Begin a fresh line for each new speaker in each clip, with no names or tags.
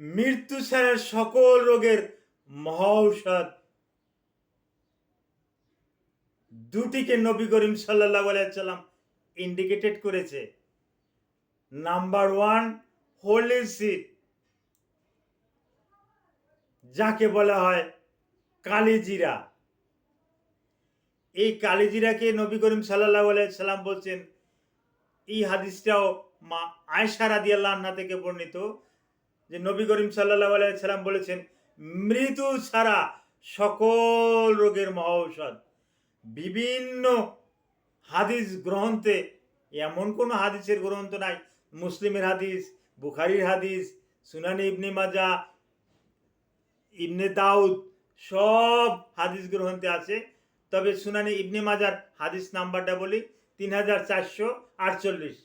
মৃত্যু ছাড়া সকল রোগের মহৌষধ দুটিকে নবী করিম সাল্লাহ সাল্লাম ইন্ডিকেটেড করেছে। নাম্বার ওয়ান হোলি সিড যাকে বলা হয় কালিজিরা। এই কালিজিরাকে নবী করিম সাল্লাহ সাল্লাম বলছেন, এই হাদিসটাও মা আয়সা রাদি আল্লাহ থেকে বর্ণিত। যে নবী করিম সাল্লাহ সাল্লাম বলেছেন মৃত্যু ছাড়া সকল রোগের মহৌষধ বিভিন্ন হাদিস গ্রন্থে এমন কোনো হাদিসের গ্রন্থ নাই। মুসলিমের হাদিস, বুখারির হাদিস, সুনানি ইবনে মাজা, ইবনে দাউদ, সব হাদিস গ্রন্থে আছে। তবে সুনানি ইবনে মাজার হাদিস নাম্বারটা বলি, তিন হাজার চারশো আটচল্লিশ।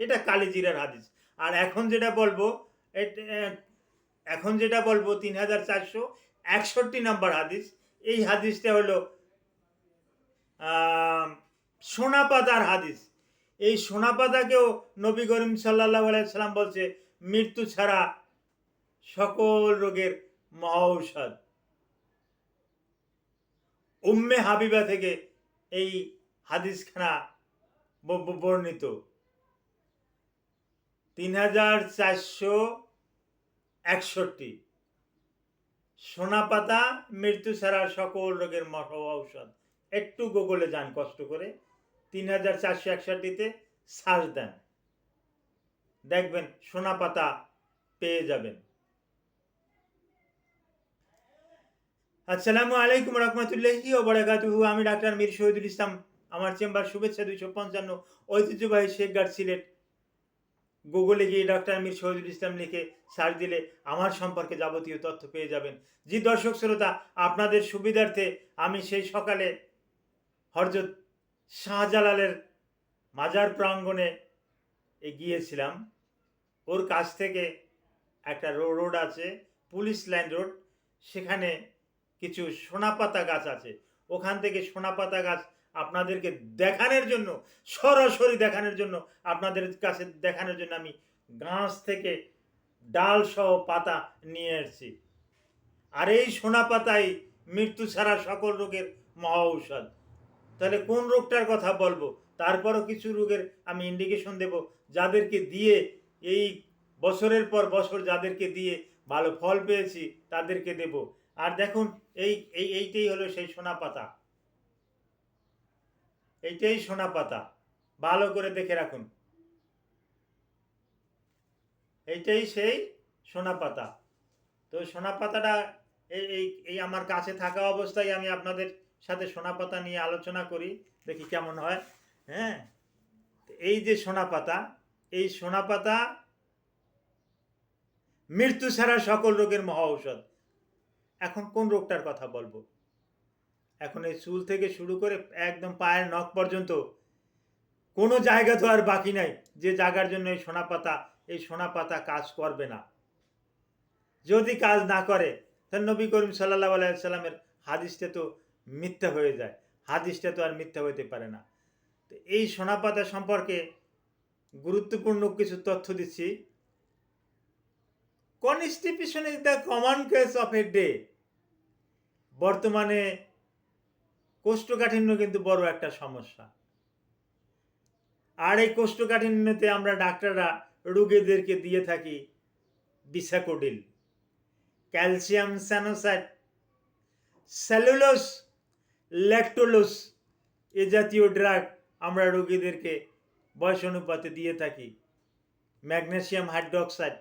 এটা কালিজিরার হাদিস। আর এখন যেটা বলব এখন যেটা বলব তিন হাজার চারশো একষট্টি নাম্বার হাদিস। এই হাদিসটা হলো আম, সোনাপাতার হাদিস। এই সোনাপাতাকেও নবী করিম সাল্লাহ সাল্লাম বলছে মৃত্যু ছাড়া সকল রোগের মহৌষধ উম্মে হাবিবা থেকে এই হাদিসখানা বর্ণিত। তিন হাজার চারশো একষট্টি। সোনাপাতা, মৃত্যু ছাড়া সকল রোগের ঔষধ। একটু গুগলে যান কষ্ট করে। তিন হাজার চারশো একষট্টিতে সার্চ দেন। দেখবেন সোনাপাতা পেয়ে যাবেন। আসসালামু আলাইকুম রহমতুল্লাহি ও বরাকাতুহু। আমি ডাক্তার মীর শহীদুল ইসলাম। আমার চেম্বার শুভেচ্ছা দুইশো পঞ্চান্ন। ঐতিহ্যবাহী শেখগার সিলেট। গুগলে গিয়ে ডক্টর মীর শহীদুল ইসলাম লিখে সার্চ দিলে আমার সম্পর্কে যাবতীয় তথ্য পেয়ে যাবেন। জি দর্শক শ্রোতা, আপনাদের সুবিধার্থে আমি সেই সকালে হরজত শাহজালালের মাজার প্রাঙ্গণে গিয়েছিলাম ওর কাছ থেকে একটা রোড আছে, পুলিশ লাইন রোড। সেখানে কিছু সোনাপাতা গাছ আছে। ওখান থেকে সোনাপাতা গাছ আপনাদেরকে দেখানোর জন্য, সরাসরি দেখানোর জন্য, আপনাদের কাছে দেখানোর জন্য আমি গাছ থেকে ডাল সহ পাতা নিয়ে এসেছি। আর এই সোনা পাতাই মৃত্যু ছাড়া সকল রোগের মহা ঔষধ তাহলে কোন রোগটার কথা বলব? তারপরও কিছু রোগের আমি ইন্ডিকেশন দেব, যাদেরকে দিয়ে এই বছরের পর বছর যাদেরকে দিয়ে ভালো ফল পেয়েছি, তাদেরকে দেব। আর দেখুন, এই এই, এইটাই হলো সেই সোনা পাতা। এইটাই সোনা পাতা। ভালো করে দেখে রাখুন। এইটাই সেই সোনা পাতা। তো সোনা পাতাটা এই এই আমার কাছে থাকা অবস্থায় আমি আপনাদের সাথে সোনা পাতা নিয়ে আলোচনা করি, দেখি কেমন হয়। হ্যাঁ? এই যে সোনা পাতা, এই সোনা পাতা মৃত্যু ছাড়া সকল রোগের মহা ঔষধ। এখন কোন রোগটার কথা বলব? এখন এই চুল থেকে শুরু করে একদম পায়ের নখ পর্যন্ত কোনো জায়গা তো আর বাকি নাই। যে জায়গার জন্য এই সোনা পাতা, এই সোনা পাতা কাজ করবে না। যদি কাজ না করে তাহলে নবী করিম সাল্লাহ আলাইসাল্লামের হাদিসটা তো মিথ্যা হয়ে যায়। হাদিসটা তো আর মিথ্যা হইতে পারে না। তো এই সোনা পাতা সম্পর্কে গুরুত্বপূর্ণ কিছু তথ্য দিচ্ছি। Constipation is the common case of a day. বর্তমানে কোষ্ঠকাঠিন্য কিন্তু বড় একটা সমস্যা। আর এই কোষ্ঠকাঠিন্যতে আমরা ডাক্তাররা রোগীদেরকে দিয়ে থাকি বিসাকোডিল, ক্যালসিয়াম স্যানোসাইট স্যালুলোস ল্যাকটোলোস এ জাতীয় ড্রাগ আমরা রোগীদেরকে বয়স অনুপাতে দিয়ে থাকি, ম্যাগনেসিয়াম হাইড্রোক্সাইড।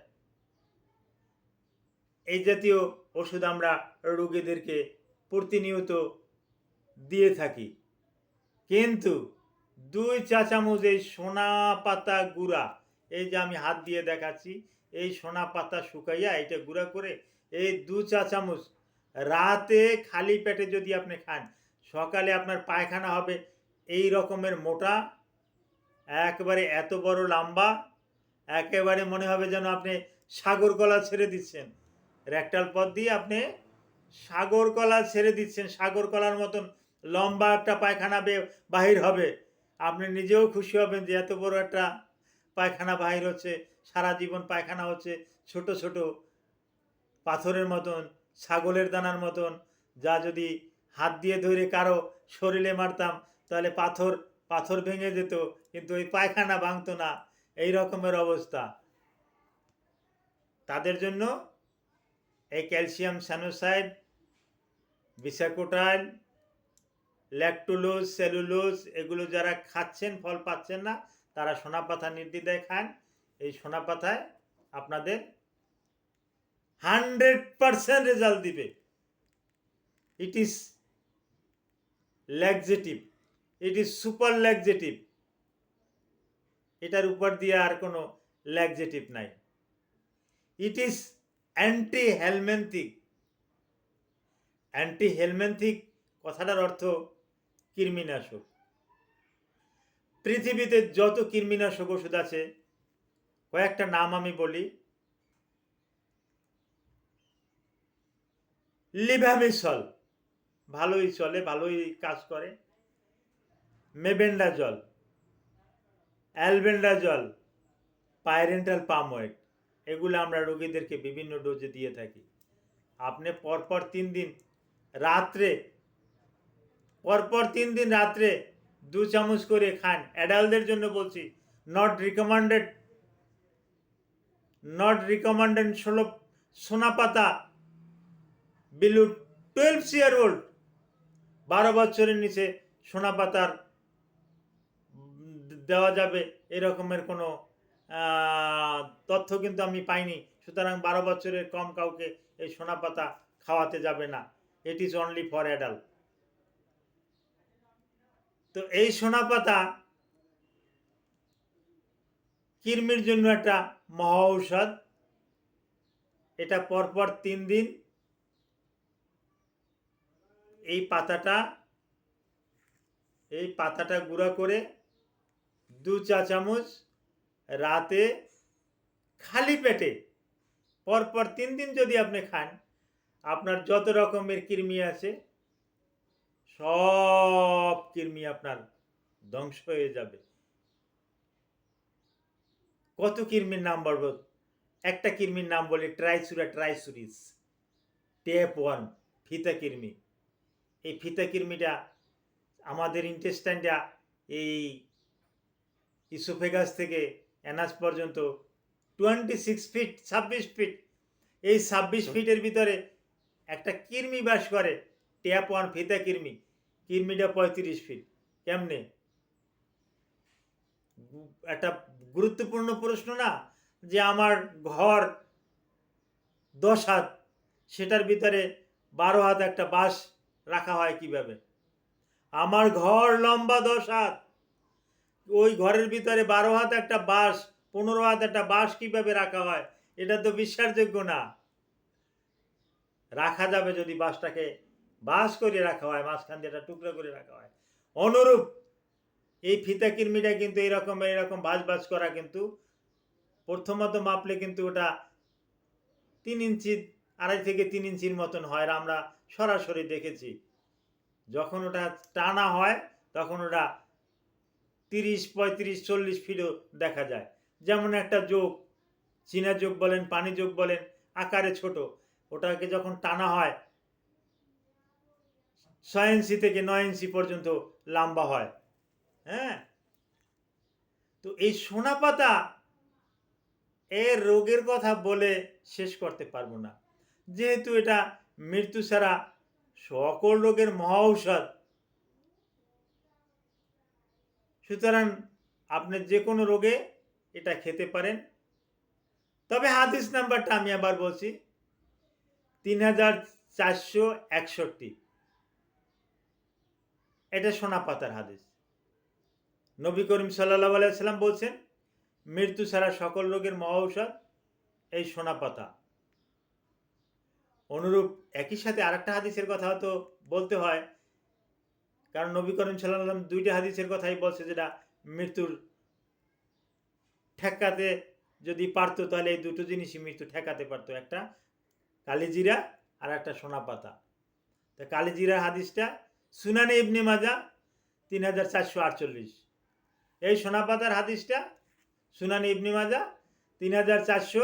এই জাতীয় ওষুধ আমরা রোগীদেরকে প্রতিনিয়ত দিয়ে থাকি। কিন্তু দুই চা চামচ এই সোনা পাতা গুঁড়া, এই যে আমি হাত দিয়ে দেখাচ্ছি, এই সোনা পাতা শুকাইয়া এটা গুঁড়া করে এই দু চা চামচ রাতে খালি পেটে যদি আপনি খান, সকালে আপনার পায়খানা হবে এই রকমের মোটা, একবারে এত বড় লম্বা, একেবারে মনে হবে যেন আপনি সাগর কলা ছেড়ে দিচ্ছেন। র্যাকটাল পথ দিয়ে আপনি সাগর কলা ছেড়ে দিচ্ছেন, সাগর কলার মতন লম্বা একটা পায়খানা বাহির হবে। আপনি নিজেও খুশি হবেন যে এত বড় একটা পায়খানা বাহির হচ্ছে, সারা জীবন পায়খানা হচ্ছে, ছোট ছোট পাথরের মতন, ছাগলের দানার মতন। যা যদি হাত দিয়ে ধরে কারও শরীরে মারতাম, তাহলে পাথর পাথর ভেঙে যেত, কিন্তু ওই পায়খানা ভাঙতো না। এই রকমের অবস্থা। তাদের জন্য এই ক্যালসিয়াম স্যানোসাইড, বিসাকোটাইল ল্যাকটোলোজ সেলুলোজ এগুলো যারা খাচ্ছেন, ফল পাচ্ছেন না, তারা সোনা পাতা নির্দ্বিধায় খান। এই সোনা পাতায় আপনাদের হান্ড্রেড পারসেন্ট রেজাল্ট দিবে। It is laxative it is super laxative এটার উপর দিয়ে আর কোনো ল্যাকজেটিভ নাই। It is anti helminthic anti helminthic কথাটার অর্থ কৃমিনাশক। পৃথিবীতে যত কৃমিনাশক ওষুধ আছে, কয়েকটা নাম আমি বলি। লিভামিসল, ভালোই চলে, ভালোই কাজ করে। মেবেন্ডাজল অ্যালবেন্ডাজল পাইরেন্টাল পামওয়েট এগুলো আমরা রোগীদেরকে বিভিন্ন ডোজে দিয়ে থাকি। আপনি পরপর তিন দিন, রাত্রে পরপর তিন দিন রাত্রে দু চামচ করে খান। অ্যাডাল্টদের জন্য বলছি নট রিকমান্ডেড নট রিকমান্ডেড ষোলো সোনা পাতা বিলু টুয়েলভ ইয়ার ওল্ড বারো বছরের নিচে সোনা পাতার দেওয়া যাবে এরকমের কোনো তথ্য কিন্তু আমি পাইনি। সুতরাং বারো বছরের কম কাউকে এই সোনা পাতা খাওয়াতে যাবে না। It is only for adult তো এই সোনা পাতা কৃমির জন্য একটা মহা ঔষধ। এটা পরপর তিন দিন এই পাতাটা এই পাতাটা গুঁড়া করে দু চা চামচ রাতে খালি পেটে পরপর তিন দিন যদি আপনি খান, আপনার যত রকমের কৃমি আছে সব কৃমি আপনার ধ্বংস হয়ে যাবে। কত কৃমির নাম বলব? একটা কৃমির নাম বলি ট্রাইসুরা ট্রাইসুরিস টেপ ওয়ান ফিতা কৃমি। এই ফিতা কৃমিটা আমাদের ইন্টেস্টাইনটা এই ইসোফেগাস থেকে অ্যানাস পর্যন্ত টোয়েন্টি সিক্স ফিট ছাব্বিশ ফিট। এই ছাব্বিশ ফিটের ভিতরে একটা কৃমি বাস করে ট্যাপ ওয়ান ফিতা কৃমি। কৃমিটা পঁয়ত্রিশ ফিট কেমনে? একটা গুরুত্বপূর্ণ প্রশ্ন না? যে আমার ঘর দশ হাত, সেটার ভিতরে বারো হাত একটা বাঁশ রাখা হয় কীভাবে? আমার ঘর লম্বা দশ হাত, ওই ঘরের ভিতরে বারো হাত একটা বাঁশ, পনেরো হাত একটা বাঁশ কীভাবে রাখা হয়? এটা তো বিশ্বাসযোগ্য না। রাখা যাবে যদি বাঁশটাকে বাঁশ করে রাখা হয়, মাঝখান দিয়ে একটা টুকরো করে রাখা হয়। অনুরূপ, এই ফিতা কিরমিটা কিন্তু এরকম এরকম ভাঁজ ভাঁজ করা কিন্তু প্রথমত মাপলে কিন্তু ওটা তিন ইঞ্চি, আড়াই থেকে তিন ইঞ্চির মতন হয় আমরা সরাসরি দেখেছি। যখন ওটা টানা হয়, তখন ওটা তিরিশ, পঁয়ত্রিশ, চল্লিশ ফিটও দেখা যায়। যেমন একটা যোগ, চীনা যোগ বলেন, পানি যোগ বলেন, আকারে ছোট, ওটাকে যখন টানা হয় ছয় ইঞ্চি থেকে নয় ইঞ্চি পর্যন্ত লম্বা হয়। হ্যাঁ? তো এই সোনা পাতা এর রোগের কথা বলে শেষ করতে পারব না। যেহেতু এটা মৃত্যু ছাড়া সকল রোগের মহা ঔষধ সুতরাং আপনি যে কোনো রোগে এটা খেতে পারেন। তবে হাদিস নাম্বারটা আমি আবার বলছি, তিন হাজার চারশো একষট্টি। এটা সোনা পাতার হাদিস। নবী করিম সাল্লাহ আলাইসাল্লাম বলছেন, মৃত্যু ছাড়া সকল রোগের মহা এই সোনা পাতা। অনুরূপ একই সাথে আরেকটা হাদিসের কথা হয়তো বলতে হয়, কারণ নবী করিম সাল্লাম দুইটা হাদিসের কথাই বলছে যেটা মৃত্যুর ঠেকাতে যদি পারতো তাহলে এই দুটো জিনিসই মৃত্যু ঠেকাতে পারতো, একটা কালিজিরা আর একটা সোনা পাতা। তা কালিজিরা হাদিসটা সুনানে ইবনে মাজা তিন হাজার চারশো আটচল্লিশ। এই সোনা পাতার হাদিসটা সুনানি ইবনে মাজা তিন হাজার চারশো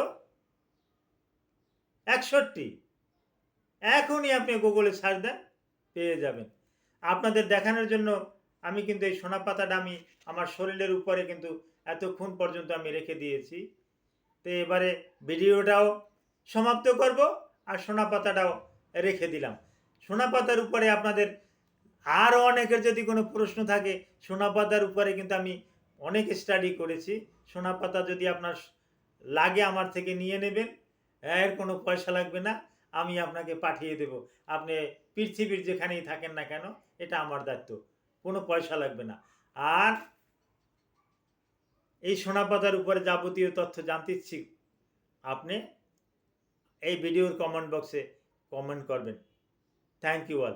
একষট্টি। এখনই আপনি গুগলে সার্চ দেন, পেয়ে যাবেন। আপনাদের দেখানোর জন্য আমি কিন্তু এই সোনা পাতাটা আমি আমার শরীরের উপরে কিন্তু এতক্ষণ পর্যন্ত আমি রেখে দিয়েছি। তো এবারে ভিডিওটাও সমাপ্ত করব আর সোনা পাতাটাও রেখে দিলাম। সোনা পাতার উপরে আপনাদের আরও অনেকের যদি কোনো প্রশ্ন থাকে সোনা পাতার উপরে কিন্তু আমি অনেক স্টাডি করেছি। সোনা পাতা যদি আপনার লাগে আমার থেকে নিয়ে নেবেন, এর কোনো পয়সা লাগবে না, আমি আপনাকে পাঠিয়ে দেব। আপনি পৃথিবীর যেখানেই থাকেন না কেন, এটা আমার দায়িত্ব, কোনো পয়সা লাগবে না। আর এই সোনা পাতার উপরে যাবতীয় তথ্য জানতে ইচ্ছি, আপনি এই ভিডিওর কমেন্ট বক্সে কমেন্ট করবেন। Thank you all